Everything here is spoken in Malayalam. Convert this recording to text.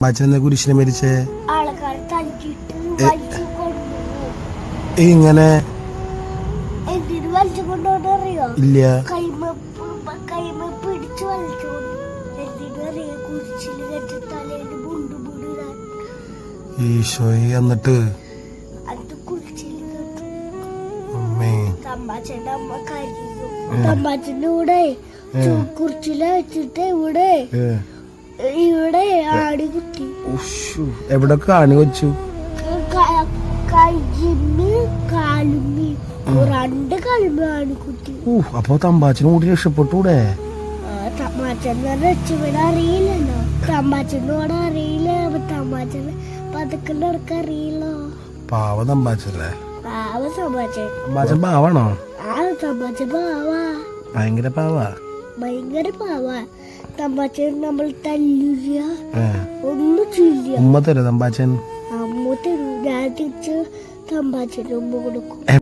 അച്ഛനെ കുരിശിനെ മരിച്ചേ ഇങ്ങനെ ഇല്ല. ഈശോയെ എന്നിട്ട്? തമ്പാച്ചന്റെ കൂടെ കുറിച്ചില വെച്ചിട്ട് ഇവിടെ എവിടെ കാണി വെച്ചു അപ്പൊ തമ്പാച്ചന് കൂടി രക്ഷപ്പെട്ടൂടെ അറിയില്ലല്ലോ. അറിയില്ല. പതുക്കെ നടക്കാൻ അറിയില്ലോ. പാവ തമ്പാച്ചല്ലേ പാവ തമ്മാച്ചൻ തമ്പാച്ചൻ പാവാണോ? ആ പാവാ. ഭയങ്കര പാവാ. ഭയങ്കര പാവാ. തമ്പാച്ചൻ നമ്മൾ തല്ലില്ല. ഒന്നും ചെയ്യില്ല. ഉമ്മ തരും തമ്പാച്ചൻ? അമ്മ തരും. ഞാൻ തിരിച്ച് തമ്പാച്ചൻ ഉമ്മ കൊടുക്കും.